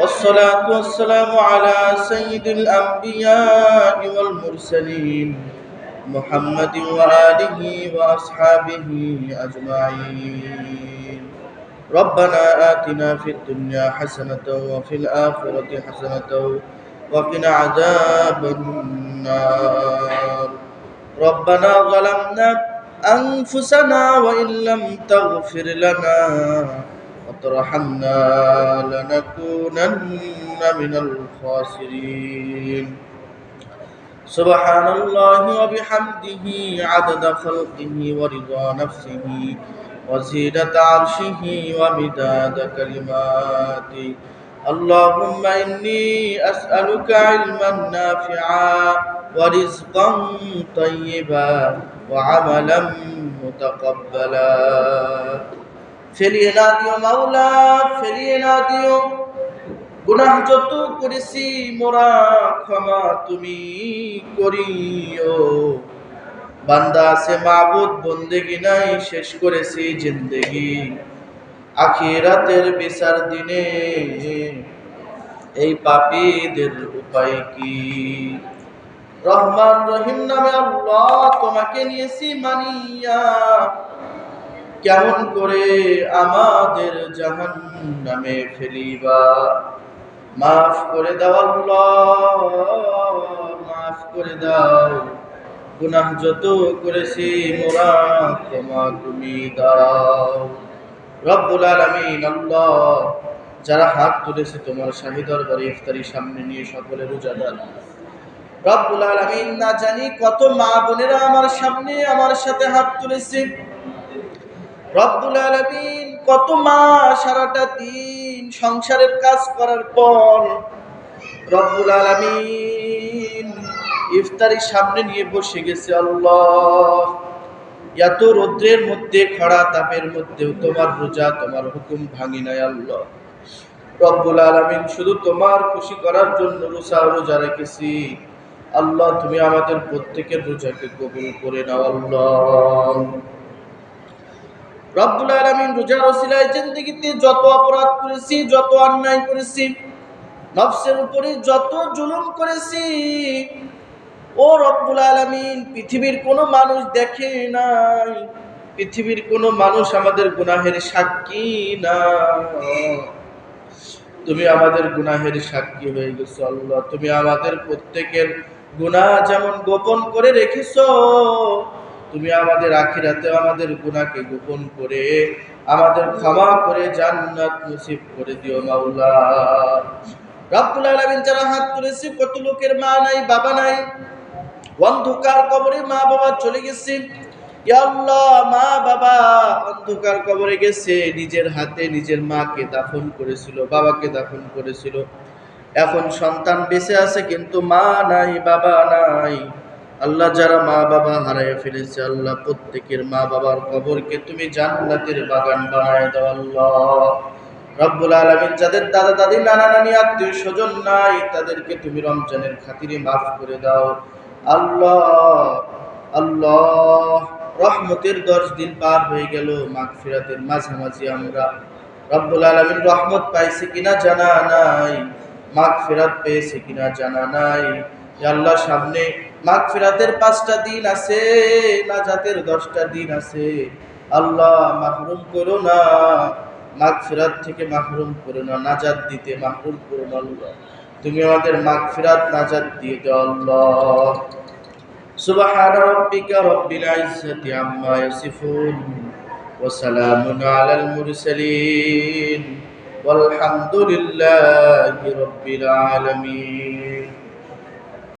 والصلاة والسلام على سيد الأنبياء والمرسلين محمد وآله وأصحابه أجمعين ربنا آتنا في الدنيا حسنة وفي الآخرة حسنة وقنا عذاب النار ربنا ظلمنا أنفسنا وإن لم تغفر لنا وترحمنا لنكونن من الخاسرين سبحان الله وبحمده عدد خلقه ورضا نفسه وزينة عرشه ومداد كلماته اللهم إني أسألك علما نافعا ورزقا طيبا وعملا متقبلا ফেলিয়ে না দিও মাওলা, ফেলিয়ে না দিও। গুনাহ যত করেছি, মোরা ক্ষমা তুমি করিও। বান্দা আছে মাবুদ, বন্দেগি নাই, শেষ করেছি জিন্দেগি। আখিরাতের বিচার দিনে এই পাপীদের উপায় কি? রহমান রহিম নামে আল্লাহ তোমাকে নিয়েছি মানিয়া। কেমন করে আমাদের জাহান নামে ফেলিবা? মাফ করে দাও মাফ করে দাও। গুনাহ যত করেছি মোরা ক্ষমা তুমি দাও। রব্বুল আলামিন, আল্লাহ, যারা হাত তুলেছে তোমার শাহী দরবারে ইফতারি সামনে নিয়ে সকলে রোজাদার। রব্বুল আলামিন, না জানি কত মা বোনেরা আমার সামনে আমার সাথে হাত তুলেছে। রব্বুল আলামিন কত মা সারাটা দিন সংসারের কাজ করার পর রব্বুল আলামিন ইফতারি সামনে নিয়ে বসে গেছে, আল্লাহ। এত রৌদ্রের মধ্যে, খরা তাপের মধ্যেও তোমার রোজা, তোমার হুকুম ভাঙি নাই, আল্লাহ। রব্বুল আলামিন শুধু তোমার খুশি করার জন্য রোজা রোজা রেখেছি। আল্লাহ, তুমি আমাদের প্রত্যেকের রোজাকে কবুল করে নাও, আল্লাহ। রব্বুল আলামিন রোজার ওসিলায় জিন্দেগিতে যত অপরাধ করেছি, যত অন্যায় করেছি, নফসের উপরে যত জুলুম করেছি, ও রব্বুল আলামিন, পৃথিবীর কোনো মানুষ দেখে নাই, পৃথিবীর কোনো মানুষ আমাদের গুনাহের সাক্ষী না। তুমি আমাদের গুনাহের সাক্ষী হয়ে গেছো আল্লাহ, তুমি আমাদের প্রত্যেকের গুনাহ যেমন গোপন করে রেখেছো তুমি আমাদের আখিরাতে আমাদের গুনাহকে গোপন করে, আমাদের ক্ষমা করে জান্নাত নসিব করে দিও মাওলা। রব্বুল আলামিন যারা হাত তুলেছে, কত লোকের মা নাই, বাবা নাই, অন্ধকার কবরে মা বাবা চলে গেছে। আল্লাহ, মা বাবা, অন্ধকার কবরে গেছে, নিজের হাতে নিজের মাকে দাফন করেছিল, বাবাকে দাফন করেছিল। এখন সন্তান বেঁচে আছে, কিন্তু মা নাই, বাবা নাই। আল্লাহ যারা মা বাবা হারায় ফেলেছে, আল্লাহ প্রত্যেকের মা বাবার কবরকে তুমি জান্নাতের বাগান বানায় দাও আল্লাহ। রব্বুল আলামিন যাদের দাদা দাদি, নানা নানি, আত্মীয় স্বজন নাই, তাদেরকে তুমি রমজানের খাতিরে মাফ করে দাও। আল্লাহ আল্লাহ, রহমতের দশ দিন পার হয়ে গেল মাগফিরাতের মাঝামাঝি আমরা। রব্বুল আলামিন রহমত পাইছে কিনা জানা নাই, মাগফিরাত পেয়েছে কিনা জানা নাই। আল্লাহ, সামনে মাগফিরাতের পাঁচটা দিন আছে নাজাতের দশটা দিন আছে আল্লাহ মাহরুম করো না মাগফিরাত থেকে মাহরুম করো না নাজাত দিতে মাহরুম করো না আল্লাহ তুমি আমাদের মাগফিরাত নাজাত দিয়ে দাও আল্লাহ سبحان ربك رب العزة عما يصفون وسلام على المرسلين والحمد لله رب العالمين